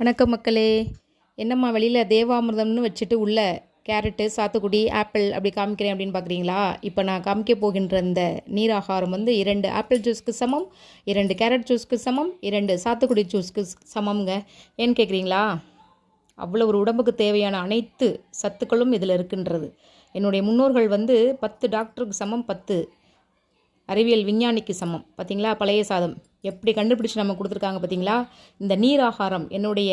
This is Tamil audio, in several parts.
வணக்கம் மக்களே. என்னம்மா வெளியில் தேவாமிர்தம்னு வச்சுட்டு உள்ள கேரட்டு சாத்துக்குடி ஆப்பிள் அப்படி காமிக்கிறேன் அப்படின்னு பார்க்குறீங்களா இப்போ நான் காமிக்க போகின்ற இந்த நீர் ஆகாரம் வந்து இரண்டு ஆப்பிள் ஜூஸ்க்கு சமம் இரண்டு கேரட் ஜூஸ்க்கு சமம் இரண்டு சாத்துக்குடி ஜூஸ்க்கு சமம்ங்க. ஏன்னு கேட்குறீங்களா அவ்வளோ ஒரு உடம்புக்கு தேவையான அனைத்து சத்துக்களும் இதில் இருக்குன்றது. என்னுடைய முன்னோர்கள் வந்து பத்து டாக்டருக்கு சமம் பத்து அறிவியல் விஞ்ஞானிக்கு சமம். பார்த்தீங்களா பழைய சாதம். எப்படி கண்டுபிடிச்சு நம்ம கொடுத்துருக்காங்க பார்த்தீங்களா இந்த நீர் ஆகாரம் என்னுடைய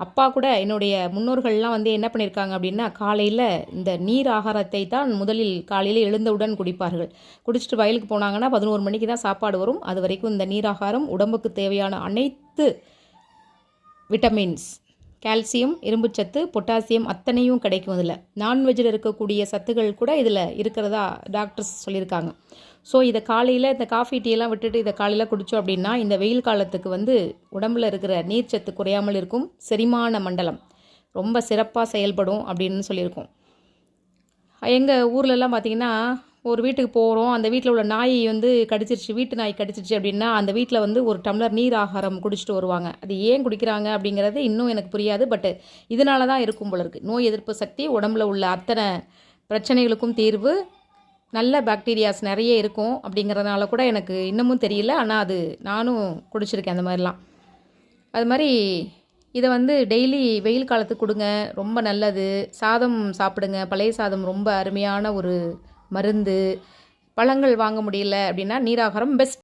அப்பா கூட என்னுடைய முன்னோர்கள்லாம் வந்து என்ன பண்ணியிருக்காங்க அப்படின்னா காலையில் இந்த நீர் ஆகாரத்தை தான் முதலில் காலையில் எழுந்தவுடன் குடிப்பார்கள். குடிச்சிட்டு வயலுக்கு போனாங்கன்னா பதினோரு மணிக்கு தான் சாப்பாடு வரும். அது வரைக்கும் இந்த நீர் ஆகாரம் உடம்புக்கு தேவையான அனைத்து விட்டமின்ஸ் கால்சியம் இரும்புச்சத்து பொட்டாசியம் அத்தனையும் கிடைக்கும் இதில் நான்வெஜ்ஜில் இருக்கக்கூடிய சத்துக்கள் கூட இதில் இருக்கிறதா டாக்டர்ஸ் சொல்லியிருக்காங்க. ஸோ இதை காலையில் இந்த காஃபி டீயெல்லாம் விட்டுட்டு இதை காலையில் குடித்தோம் அப்படின்னா இந்த வெயில் காலத்துக்கு வந்து உடம்புல இருக்கிற நீர்ச்சத்து குறையாமல் இருக்கும். செரிமான மண்டலம் ரொம்ப சிறப்பாக செயல்படும் அப்படின்னு சொல்லியிருக்கோம். எங்கள் ஊர்லலாம் பார்த்தீங்கன்னா ஒரு வீட்டுக்கு போகிறோம் அந்த வீட்டில் உள்ள நாய் வந்து கடிச்சிருச்சு வீட்டு நாய் கடிச்சிருச்சு அப்படின்னா அந்த வீட்டில் வந்து ஒரு டம்ளர் நீர் ஆகாரம் குடிச்சிட்டு வருவாங்க. அது ஏன் குடிக்கிறாங்க அப்படிங்கிறது இன்னும் எனக்கு புரியாது. பட் இதனால தான் இருக்கும் போல இருக்குது நோய் எதிர்ப்பு சக்தி உடம்புல உள்ள அத்தனை பிரச்சனைகளுக்கும் தீர்வு நல்ல பாக்டீரியாஸ் நிறைய இருக்கும் அப்படிங்கிறதுனால கூட எனக்கு இன்னமும் தெரியல. ஆனால் அது நானும் குடிச்சிருக்கேன் அந்த மாதிரிலாம். அது மாதிரி இதை வந்து டெய்லி வெயில் காலத்துக்கு கொடுங்க. ரொம்ப நல்லது. சாதம் சாப்பிடுங்க. பழைய சாதம் ரொம்ப அருமையான ஒரு மருந்து பழங்கள் வாங்க முடியல அப்படின்னா நீராகாரம் பெஸ்ட்